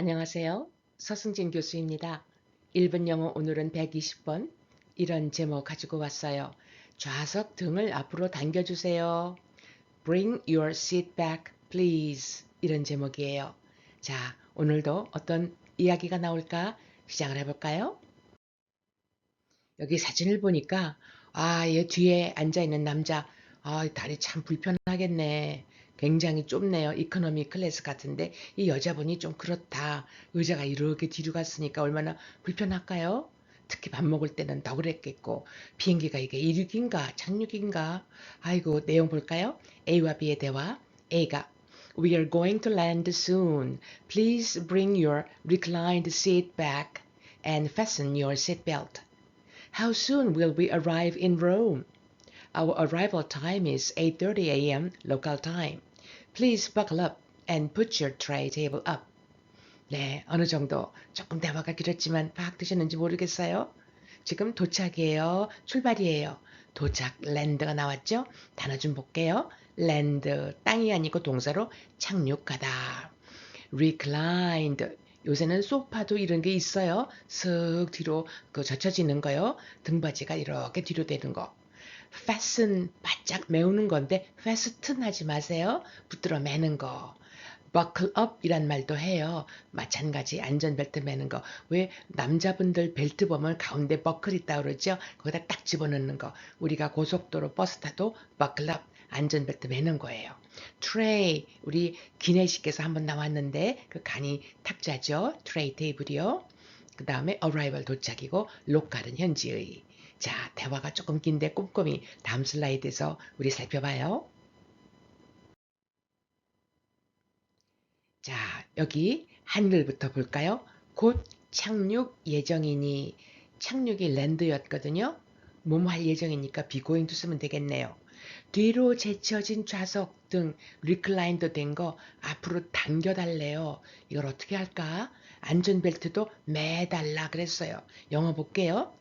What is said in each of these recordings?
안녕하세요. 서승진 교수입니다. 1분 영어 오늘은 120번 이런 제목 가지고 왔어요. 좌석 등을 앞으로 당겨주세요. Bring your seat back, please. 이런 제목이에요. 자, 오늘도 어떤 이야기가 나올까 시작을 해볼까요? 여기 사진을 보니까 아, 얘 뒤에 앉아있는 남자 아, 다리 참 불편하겠네. 굉장히 좁네요. 이코노미 클래스 같은데 이 여자분이 좀 그렇다. 의자가 이렇게 뒤로 갔으니까 얼마나 불편할까요? 특히 밥 먹을 때는 더 그랬겠고 비행기가 이게 이륙인가 착륙인가 아이고 내용 볼까요? A와 B의 대화 A가 We are going to land soon. Please bring your reclined seat back and fasten your seatbelt. How soon will we arrive in Rome? Our arrival time is 8:30 a.m. local time. Please buckle up and put your tray table up. 네, 어느 정도 조금 대화가 길었지만 파악되셨는지 모르겠어요. 지금 도착이에요. 출발이에요. 도착, 랜드가 나왔죠? 단어 좀 볼게요. 랜드, 땅이 아니고 동사로 착륙하다. reclined, 요새는 소파도 이런 게 있어요. 슥 뒤로 그 젖혀지는 거요. 등받이가 이렇게 뒤로 되는 거. Fasten 바짝 메우는 건데 fasten 하지 마세요. 붙들어 매는 거. buckle up 이란 말도 해요. 마찬가지 안전벨트 매는 거. 왜 남자분들 벨트 보면 가운데 버클 있다 그러죠? 거기다 딱 집어넣는 거. 우리가 고속도로 버스 타도 buckle up 안전벨트 매는 거예요. tray 우리 기내식께서 한번 나왔는데 그 간이 탁자죠. tray 테이블이요. 그 다음에 arrival 도착이고 lokal은 현지의. 자, 대화가 조금 긴데 꼼꼼히 다음 슬라이드에서 우리 살펴봐요. 자, 여기 한글부터 볼까요? 곧 착륙 예정이니 착륙이 랜드였거든요. 몸 할 예정이니까 비고잉도 쓰면 되겠네요. 뒤로 제쳐진 좌석 등 리클라인도 된 거 앞으로 당겨달래요. 이걸 어떻게 할까? 안전벨트도 매달라 그랬어요. 영어 볼게요.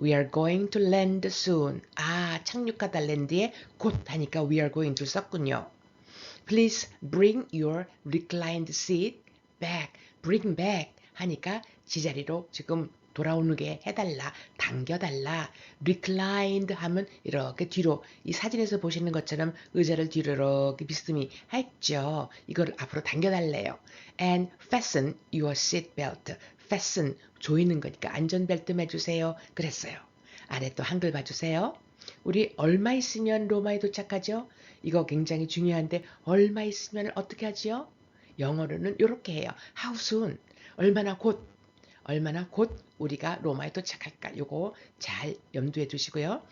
We are going to land soon. 아, 착륙하다 랜드에 곧 하니까 we are going to 썼군요. Please bring your reclined seat back. bring back 하니까 지자리로 지금 돌아오는 게 해달라, 당겨달라. reclined 하면 이렇게 뒤로 이 사진에서 보시는 것처럼 의자를 뒤로 이렇게 비스듬히 했죠. 이걸 앞으로 당겨달래요. and fasten your seat belt. Fasten 조이는 거니까 안전벨트 매주세요. 그랬어요. 아래 또 한글 봐주세요. 우리 얼마 있으면 로마에 도착하죠? 이거 굉장히 중요한데 얼마 있으면 어떻게 하지요? 영어로는 이렇게 해요. How soon? 얼마나 곧? 얼마나 곧 우리가 로마에 도착할까? 요거 잘 염두에 두시고요.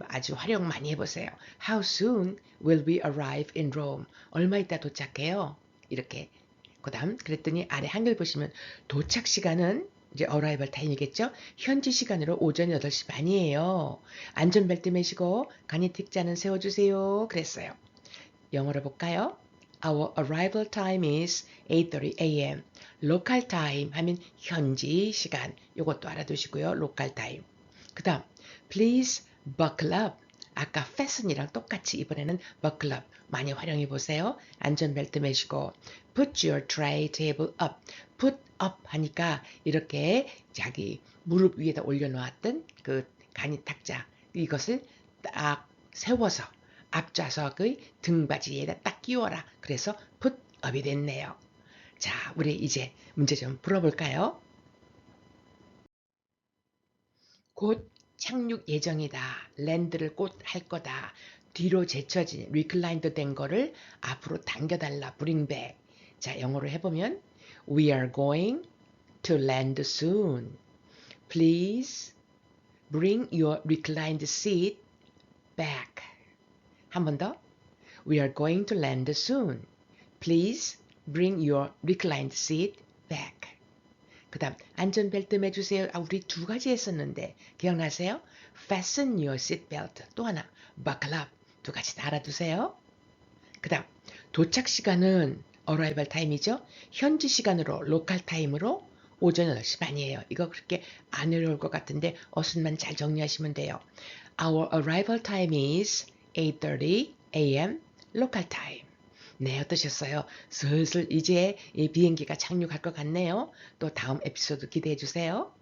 아주 활용 많이 해보세요. How soon will we arrive in Rome? 얼마 있다 도착해요? 이렇게 그 다음 그랬더니 아래 한글 보시면 도착 시간은 이제 어라이벌 타임이겠죠? 현지 시간으로 오전 8시 반이에요. 안전벨트 매시고 간이 틱자는 세워주세요. 그랬어요. 영어로 볼까요? Our arrival time is 8:30 a.m. local time 하면 현지 시간. 이것도 알아두시고요. local time. 그다음 please buckle up. 아까 fasten이랑 똑같이 이번에는 buckle up 많이 활용해 보세요. 안전벨트 매시고 put your tray table up. put up 하니까 이렇게 자기 무릎 위에다 올려놓았던 그 간이 탁자 이것을 딱 세워서 앞좌석의 등받이에다 딱 끼워라. 그래서 put up이 됐네요. 자, 우리 이제 문제 좀 풀어볼까요? 곧 착륙 예정이다. 랜드를 곧 할 거다. 뒤로 제쳐진 리클라인드 된 거를 앞으로 당겨달라. back. 자, 영어로 해보면 We are going to land soon. Please bring your reclined seat back. 한 번 더. We are going to land soon. Please bring your reclined seat back. 그 다음 안전벨트 매주세요. 아, 우리 두 가지 했었는데 기억나세요? Fasten your seat belt. 또 하나 buckle up. 두 가지 다 알아두세요. 그 다음 도착 시간은 arrival 타임이죠. 현지 시간으로 로컬 타임으로 오전 8시 반이에요. 이거 그렇게 안 어려울 것 같은데 어순만 잘 정리하시면 돼요. Our arrival time is 8:30 a.m. local time. 네, 어떠셨어요? 슬슬 이제 이 비행기가 착륙할 것 같네요. 또 다음 에피소드 기대해 주세요.